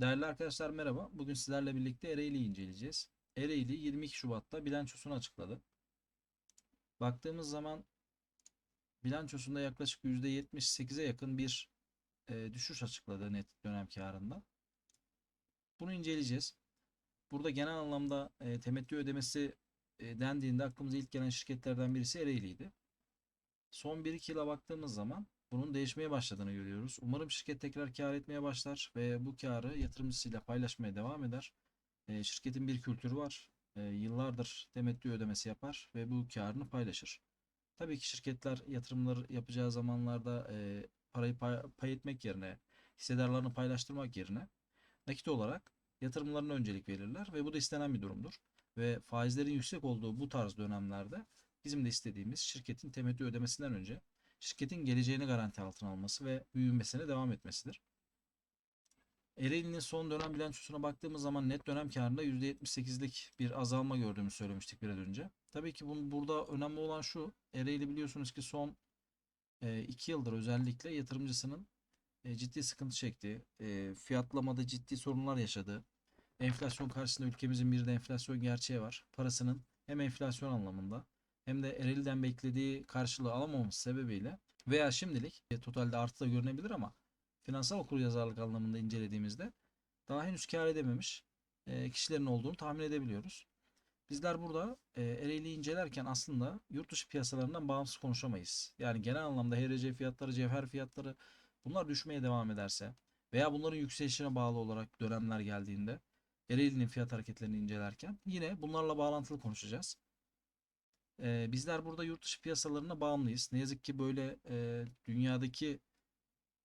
Değerli arkadaşlar merhaba. Bugün sizlerle birlikte Ereğli'yi inceleyeceğiz. Ereğli 22 Şubat'ta bilançosunu açıkladı. Baktığımız zaman bilançosunda yaklaşık %78'e yakın bir e, düşüş açıkladı net dönem karında. Bunu inceleyeceğiz. Burada genel anlamda e, temettü ödemesi e, dendiğinde aklımıza ilk gelen şirketlerden birisi Ereğli'ydi. Son 1-2 yıla baktığımız zaman bunun değişmeye başladığını görüyoruz. Umarım şirket tekrar kar etmeye başlar ve bu karı yatırımcısıyla paylaşmaya devam eder. E, şirketin bir kültürü var. E, yıllardır temettü ödemesi yapar ve bu karını paylaşır. Tabii ki şirketler yatırımlar yapacağı zamanlarda e, parayı pay, pay etmek yerine, hissedarlarını paylaştırmak yerine nakit olarak yatırımlarına öncelik verirler ve bu da istenen bir durumdur. Ve faizlerin yüksek olduğu bu tarz dönemlerde bizim de istediğimiz şirketin temettü ödemesinden önce şirketin geleceğini garanti altına alması ve büyümesine devam etmesidir. Ereğli'nin son dönem bilançosuna baktığımız zaman net dönem karında %78'lik bir azalma gördüğümü söylemiştik biraz önce. Tabii ki bunun burada önemli olan şu. Ereğli biliyorsunuz ki son 2 yıldır özellikle yatırımcısının e, ciddi sıkıntı çektiği, e, fiyatlamada ciddi sorunlar yaşadığı, enflasyon karşısında ülkemizin bir de enflasyon gerçeği var. Parasının hem enflasyon anlamında hem de Ereğli'den beklediği karşılığı alamaması sebebiyle veya şimdilik e, totalde artı da görünebilir ama finansal okuryazarlık anlamında incelediğimizde daha henüz kar edememiş e, kişilerin olduğunu tahmin edebiliyoruz. Bizler burada e, Ereğli'yi incelerken aslında yurt dışı piyasalarından bağımsız konuşamayız. Yani genel anlamda HRC fiyatları, cevher fiyatları bunlar düşmeye devam ederse veya bunların yükselişine bağlı olarak dönemler geldiğinde Ereğli'nin fiyat hareketlerini incelerken yine bunlarla bağlantılı konuşacağız. Bizler burada yurt dışı piyasalarına bağımlıyız. Ne yazık ki böyle dünyadaki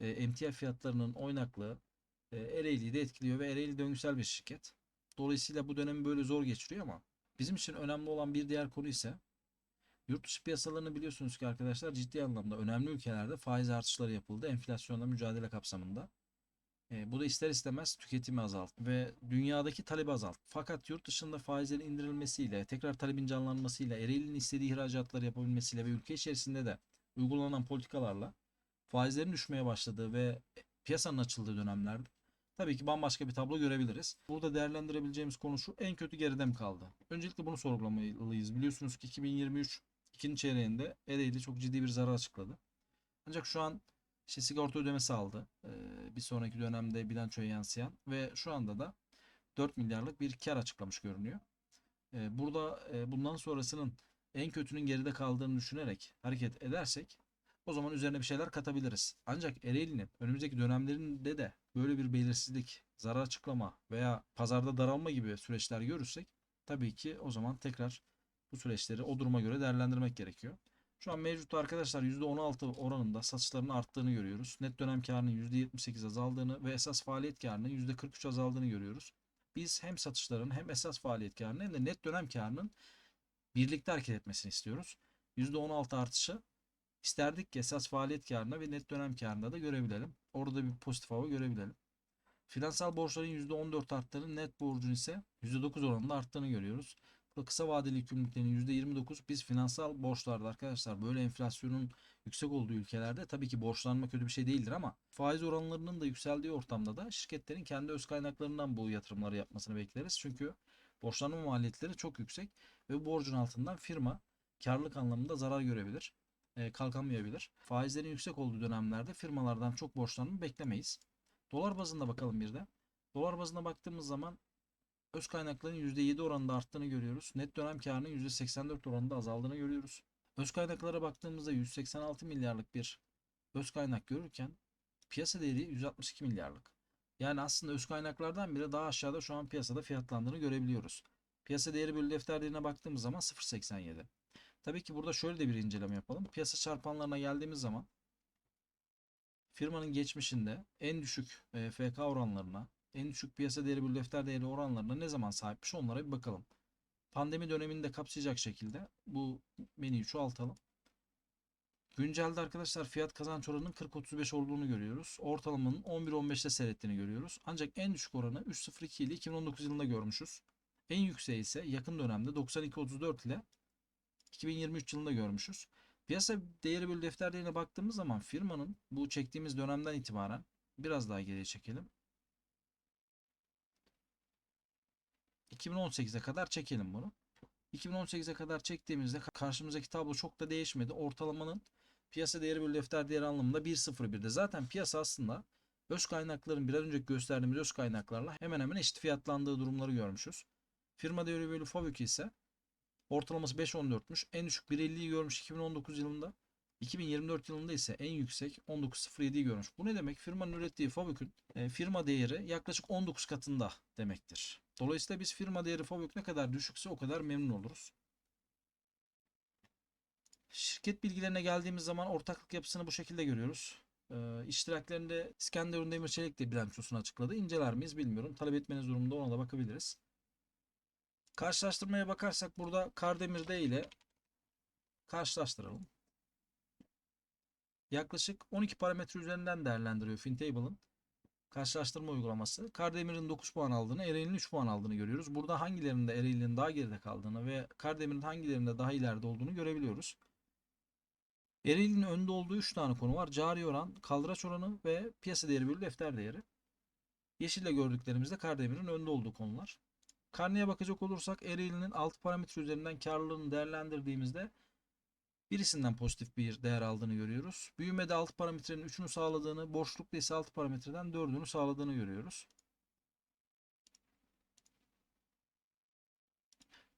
e, emtia fiyatlarının oynaklığı e, Ereğli'yi de etkiliyor ve Ereğli döngüsel bir şirket. Dolayısıyla bu dönemi böyle zor geçiriyor ama bizim için önemli olan bir diğer konu ise yurt dışı piyasalarını biliyorsunuz ki arkadaşlar ciddi anlamda önemli ülkelerde faiz artışları yapıldı enflasyonla mücadele kapsamında. E, bu da ister istemez tüketimi azalttı ve dünyadaki talebi azalttı. Fakat yurt dışında faizlerin indirilmesiyle, tekrar talebin canlanmasıyla, Ereğli'nin istediği ihracatları yapabilmesiyle ve ülke içerisinde de uygulanan politikalarla faizlerin düşmeye başladığı ve piyasanın açıldığı dönemlerde tabii ki bambaşka bir tablo görebiliriz. Burada değerlendirebileceğimiz konu şu en kötü geride mi kaldı? Öncelikle bunu sorgulamalıyız. Biliyorsunuz ki 2023 ikinci çeyreğinde Ereğli çok ciddi bir zarar açıkladı. Ancak şu an işte sigorta ödemesi aldı. Ee, bir sonraki dönemde bilançoya yansıyan ve şu anda da 4 milyarlık bir kar açıklamış görünüyor. Ee, burada e, bundan sonrasının en kötünün geride kaldığını düşünerek hareket edersek o zaman üzerine bir şeyler katabiliriz. Ancak Ereğli'nin önümüzdeki dönemlerinde de böyle bir belirsizlik, zarar açıklama veya pazarda daralma gibi süreçler görürsek tabii ki o zaman tekrar bu süreçleri o duruma göre değerlendirmek gerekiyor. Şu an mevcut arkadaşlar %16 oranında satışların arttığını görüyoruz. Net dönem karının %78 azaldığını ve esas faaliyet karının %43 azaldığını görüyoruz. Biz hem satışların hem esas faaliyet karının hem de net dönem karının birlikte hareket etmesini istiyoruz. %16 artışı isterdik ki esas faaliyet karına ve net dönem karında da görebilelim. Orada bir pozitif hava görebilelim. Finansal borçların %14 arttığını, net borcun ise %9 oranında arttığını görüyoruz. Kısa vadeli yükümlülüklerin %29 biz finansal borçlarda arkadaşlar böyle enflasyonun yüksek olduğu ülkelerde tabii ki borçlanma kötü bir şey değildir ama faiz oranlarının da yükseldiği ortamda da şirketlerin kendi öz kaynaklarından bu yatırımları yapmasını bekleriz. Çünkü borçlanma maliyetleri çok yüksek ve borcun altından firma karlılık anlamında zarar görebilir, e, kalkamayabilir. Faizlerin yüksek olduğu dönemlerde firmalardan çok borçlanma beklemeyiz. Dolar bazında bakalım bir de. Dolar bazına baktığımız zaman öz kaynakların %7 oranında arttığını görüyoruz. Net dönem karının %84 oranında azaldığını görüyoruz. Öz kaynaklara baktığımızda 186 milyarlık bir öz kaynak görürken piyasa değeri 162 milyarlık. Yani aslında öz kaynaklardan bile daha aşağıda şu an piyasada fiyatlandığını görebiliyoruz. Piyasa değeri bölü defter değerine baktığımız zaman 0.87. Tabii ki burada şöyle de bir inceleme yapalım. Piyasa çarpanlarına geldiğimiz zaman firmanın geçmişinde en düşük e, FK oranlarına, en düşük piyasa değeri bölü defter değeri oranlarına ne zaman sahipmiş onlara bir bakalım. Pandemi döneminde kapsayacak şekilde bu menüyü çoğaltalım. Güncelde arkadaşlar fiyat kazanç oranının 40-35 olduğunu görüyoruz. Ortalamanın 11-15'te seyrettiğini görüyoruz. Ancak en düşük oranı 3.02 ile 2019 yılında görmüşüz. En yükseği ise yakın dönemde 92-34 ile 2023 yılında görmüşüz. Piyasa değeri bölü defter değerine baktığımız zaman firmanın bu çektiğimiz dönemden itibaren biraz daha geriye çekelim. 2018'e kadar çekelim bunu. 2018'e kadar çektiğimizde karşımızdaki tablo çok da değişmedi. Ortalamanın piyasa değeri bölü defter değeri anlamında 1.01'de. Zaten piyasa aslında öz kaynakların biraz önce gösterdiğimiz öz kaynaklarla hemen hemen eşit fiyatlandığı durumları görmüşüz. Firma değeri bölü FAVÖK ise ortalaması 5.14'müş. En düşük 1.50'yi görmüş 2019 yılında. 2024 yılında ise en yüksek 19.07'yi görmüş. Bu ne demek? Firmanın ürettiği FAVÖK'ün e, firma değeri yaklaşık 19 katında demektir. Dolayısıyla biz firma değeri FAVÖK ne kadar düşükse o kadar memnun oluruz. Şirket bilgilerine geldiğimiz zaman ortaklık yapısını bu şekilde görüyoruz. E, iştiraklerinde İskenderun Demirçelik de bilançosunu açıkladı. İnceler miyiz bilmiyorum. Talep etmeniz durumunda ona da bakabiliriz. Karşılaştırmaya bakarsak burada Kardemir'de ile karşılaştıralım. Yaklaşık 12 parametre üzerinden değerlendiriyor FinTable'ın karşılaştırma uygulaması. Kardemir'in 9 puan aldığını, Ereğli'nin 3 puan aldığını görüyoruz. Burada hangilerinde Ereğli'nin daha geride kaldığını ve Kardemir'in hangilerinde daha ileride olduğunu görebiliyoruz. Ereğli'nin önde olduğu 3 tane konu var. Cari oran, kaldıraç oranı ve piyasa değeri bölü defter değeri. Yeşille gördüklerimizde Kardemir'in önde olduğu konular. Karneye bakacak olursak Ereğli'nin 6 parametre üzerinden karlılığını değerlendirdiğimizde birisinden pozitif bir değer aldığını görüyoruz. Büyümede 6 parametrenin 3'ünü sağladığını, borçlukta ise 6 parametreden 4'ünü sağladığını görüyoruz.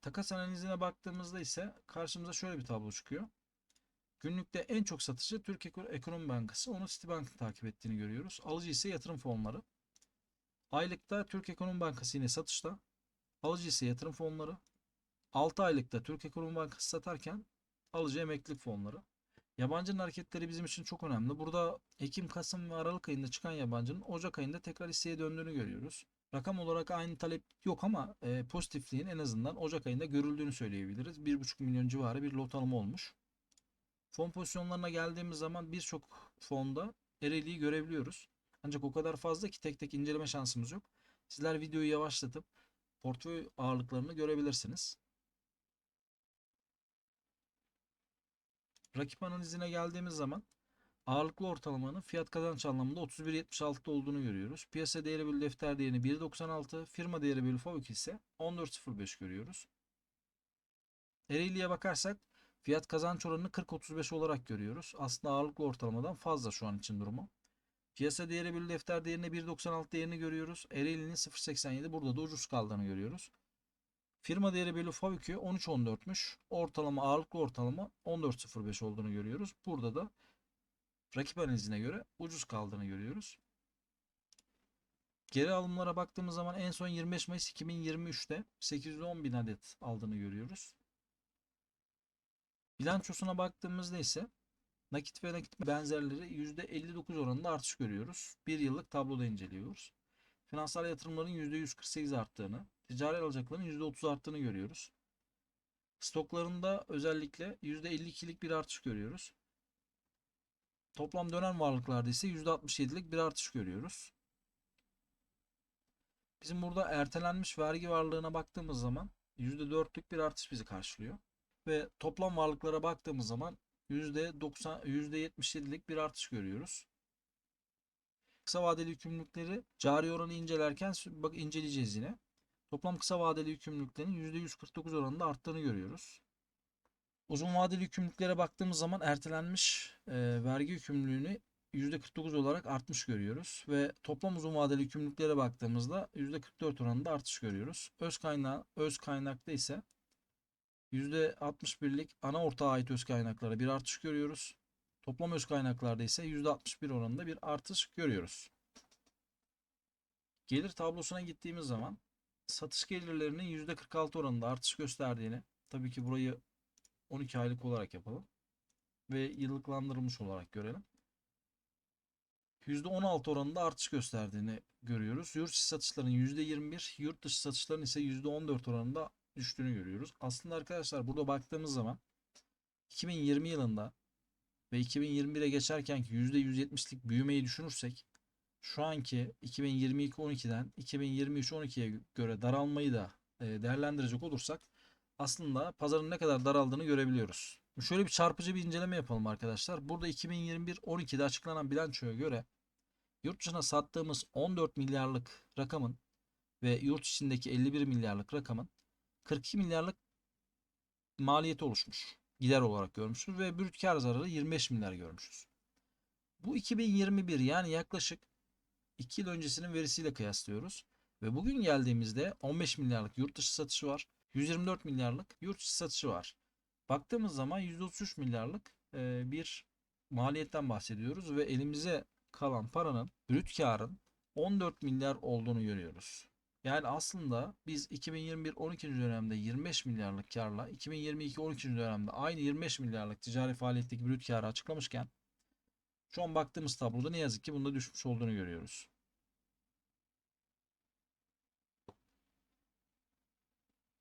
Takas analizine baktığımızda ise karşımıza şöyle bir tablo çıkıyor. Günlükte en çok satıcı Türk Ekonomi Bankası. Onu Citibank'ın takip ettiğini görüyoruz. Alıcı ise yatırım fonları. Aylıkta Türk Ekonomi Bankası yine satışta. Alıcı ise yatırım fonları. 6 aylıkta Türk Ekonomi Bankası satarken alıcı emeklilik fonları. Yabancının hareketleri bizim için çok önemli. Burada Ekim, Kasım ve Aralık ayında çıkan yabancının Ocak ayında tekrar hisseye döndüğünü görüyoruz. Rakam olarak aynı talep yok ama e, pozitifliğin en azından Ocak ayında görüldüğünü söyleyebiliriz. 1,5 milyon civarı bir lot alımı olmuş. Fon pozisyonlarına geldiğimiz zaman birçok fonda Ereğli'yi görebiliyoruz. Ancak o kadar fazla ki tek tek inceleme şansımız yok. Sizler videoyu yavaşlatıp portföy ağırlıklarını görebilirsiniz. Rakip analizine geldiğimiz zaman ağırlıklı ortalamanın fiyat kazanç anlamında 31.76'da olduğunu görüyoruz. Piyasa değeri bölü defter değerini 1.96, firma değeri bölü FAVÖK ise 14.05 görüyoruz. Ereğli'ye bakarsak fiyat kazanç oranını 40.35 olarak görüyoruz. Aslında ağırlıklı ortalamadan fazla şu an için durumu. Piyasa değeri bölü defter değerine 1.96 değerini görüyoruz. Ereğli'nin 0.87 burada da ucuz kaldığını görüyoruz. Firma değeri bölü FAVÖK'ü 13.14'müş. Ortalama ağırlıklı ortalama 14.05 olduğunu görüyoruz. Burada da rakip analizine göre ucuz kaldığını görüyoruz. Geri alımlara baktığımız zaman en son 25 Mayıs 2023'te 810 bin adet aldığını görüyoruz. Bilançosuna baktığımızda ise nakit ve nakit benzerleri %59 oranında artış görüyoruz. Bir yıllık tabloda inceliyoruz. Finansal yatırımların %148 arttığını, ticari alacakların %30 arttığını görüyoruz. Stoklarında özellikle %52'lik bir artış görüyoruz. Toplam dönen varlıklarda ise %67'lik bir artış görüyoruz. Bizim burada ertelenmiş vergi varlığına baktığımız zaman %4'lük bir artış bizi karşılıyor. Ve toplam varlıklara baktığımız zaman %90, %77'lik bir artış görüyoruz. Kısa vadeli yükümlülükleri cari oranı incelerken bak inceleyeceğiz yine. Toplam kısa vadeli yükümlülüklerin %149 oranında arttığını görüyoruz. Uzun vadeli yükümlülüklere baktığımız zaman ertelenmiş e, vergi yükümlülüğünü %49 olarak artmış görüyoruz. Ve toplam uzun vadeli yükümlülüklere baktığımızda %44 oranında artış görüyoruz. Öz kaynağı, öz kaynakta ise %61'lik ana ortağa ait öz kaynaklara bir artış görüyoruz. Toplam öz kaynaklarda ise %61 oranında bir artış görüyoruz. Gelir tablosuna gittiğimiz zaman satış gelirlerinin %46 oranında artış gösterdiğini, tabii ki burayı 12 aylık olarak yapalım ve yıllıklandırılmış olarak görelim. %16 oranında artış gösterdiğini görüyoruz. Yurt içi satışların %21, yurt dışı satışların ise %14 oranında düştüğünü görüyoruz. Aslında arkadaşlar burada baktığımız zaman 2020 yılında ve 2021'e geçerken ki %170'lik büyümeyi düşünürsek şu anki 2022-12'den 2023-12'ye göre daralmayı da e, değerlendirecek olursak aslında pazarın ne kadar daraldığını görebiliyoruz. Şöyle bir çarpıcı bir inceleme yapalım arkadaşlar. Burada 2021-12'de açıklanan bilançoya göre yurt dışına sattığımız 14 milyarlık rakamın ve yurt içindeki 51 milyarlık rakamın 42 milyarlık maliyeti oluşmuş. Gider olarak görmüşüz ve brüt kar zararı 25 milyar görmüşüz. Bu 2021 yani yaklaşık 2 yıl öncesinin verisiyle kıyaslıyoruz. Ve bugün geldiğimizde 15 milyarlık yurt dışı satışı var. 124 milyarlık yurt içi satışı var. Baktığımız zaman 133 milyarlık e, bir maliyetten bahsediyoruz ve elimize kalan paranın brüt karın 14 milyar olduğunu görüyoruz. Yani aslında biz 2021 12. dönemde 25 milyarlık karla 2022 12. dönemde aynı 25 milyarlık ticari faaliyetteki brüt karı açıklamışken şu an baktığımız tabloda ne yazık ki bunda düşmüş olduğunu görüyoruz.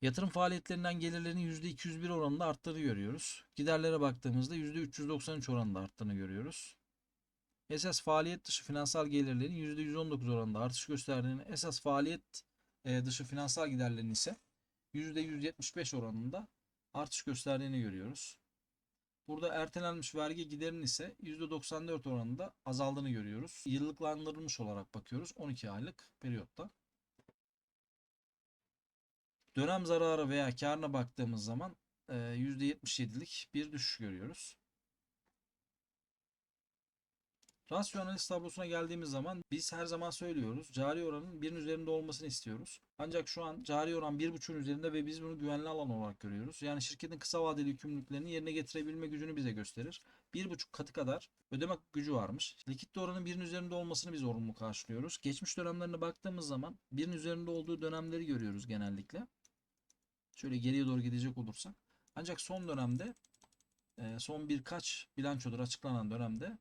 Yatırım faaliyetlerinden gelirlerin %201 oranında arttığını görüyoruz. Giderlere baktığımızda %393 oranında arttığını görüyoruz. Esas faaliyet dışı finansal gelirlerin %119 oranında artış gösterdiğini, esas faaliyet e, dışı finansal giderlerin ise %175 oranında artış gösterdiğini görüyoruz. Burada ertelenmiş vergi giderinin ise %94 oranında azaldığını görüyoruz. Yıllıklandırılmış olarak bakıyoruz 12 aylık periyotta. Dönem zararı veya karına baktığımız zaman e, %77'lik bir düşüş görüyoruz. Rasyo analiz tablosuna geldiğimiz zaman biz her zaman söylüyoruz. Cari oranın 1'in üzerinde olmasını istiyoruz. Ancak şu an cari oran 1.5'ün üzerinde ve biz bunu güvenli alan olarak görüyoruz. Yani şirketin kısa vadeli yükümlülüklerini yerine getirebilme gücünü bize gösterir. 1.5 katı kadar ödeme gücü varmış. Likitte oranın 1'in üzerinde olmasını biz olumlu karşılıyoruz. Geçmiş dönemlerine baktığımız zaman 1'in üzerinde olduğu dönemleri görüyoruz genellikle. Şöyle geriye doğru gidecek olursak. Ancak son dönemde e, son birkaç bilançodur açıklanan dönemde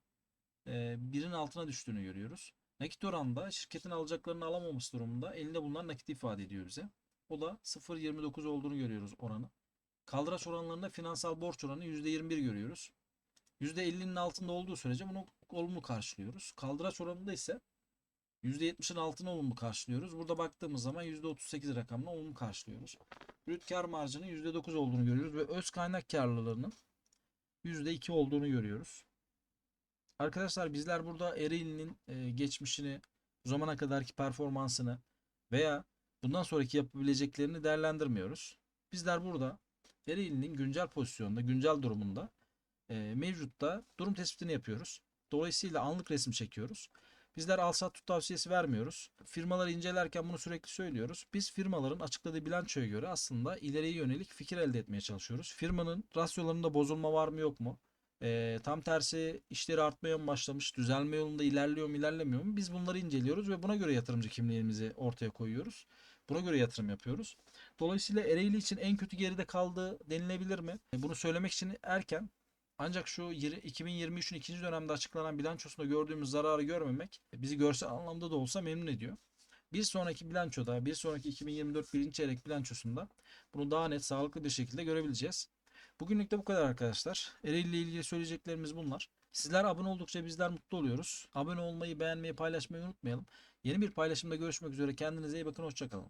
birin altına düştüğünü görüyoruz. Nakit oranda şirketin alacaklarını alamaması durumunda elinde bulunan nakit ifade ediyor bize. O da 0.29 olduğunu görüyoruz oranı. Kaldıraç oranlarında finansal borç oranı %21 görüyoruz. %50'nin altında olduğu sürece bunu olumlu karşılıyoruz. Kaldıraç oranında ise %70'in altına olumlu karşılıyoruz. Burada baktığımız zaman %38 rakamla olumlu karşılıyoruz. Brüt kar marjının %9 olduğunu görüyoruz ve öz kaynak karlılığının %2 olduğunu görüyoruz. Arkadaşlar bizler burada Ereğli'nin e, geçmişini, bu zamana kadarki performansını veya bundan sonraki yapabileceklerini değerlendirmiyoruz. Bizler burada Ereğli'nin güncel pozisyonda, güncel durumunda e, mevcutta durum tespitini yapıyoruz. Dolayısıyla anlık resim çekiyoruz. Bizler al sat tut tavsiyesi vermiyoruz. Firmaları incelerken bunu sürekli söylüyoruz. Biz firmaların açıkladığı bilançoya göre aslında ileriye yönelik fikir elde etmeye çalışıyoruz. Firmanın rasyolarında bozulma var mı yok mu? E, tam tersi işleri artmaya mı başlamış, düzelme yolunda ilerliyor mu ilerlemiyor mu? Biz bunları inceliyoruz ve buna göre yatırımcı kimliğimizi ortaya koyuyoruz. Buna göre yatırım yapıyoruz. Dolayısıyla Ereğli için en kötü geride kaldığı denilebilir mi? E, bunu söylemek için erken. Ancak şu 2023'ün ikinci dönemde açıklanan bilançosunda gördüğümüz zararı görmemek bizi görsel anlamda da olsa memnun ediyor. Bir sonraki bilançoda, bir sonraki 2024 birinci çeyrek bilançosunda bunu daha net, sağlıklı bir şekilde görebileceğiz. Bugünlük de bu kadar arkadaşlar. Ereğli ile ilgili söyleyeceklerimiz bunlar. Sizler abone oldukça bizler mutlu oluyoruz. Abone olmayı, beğenmeyi, paylaşmayı unutmayalım. Yeni bir paylaşımda görüşmek üzere. Kendinize iyi bakın. Hoşçakalın.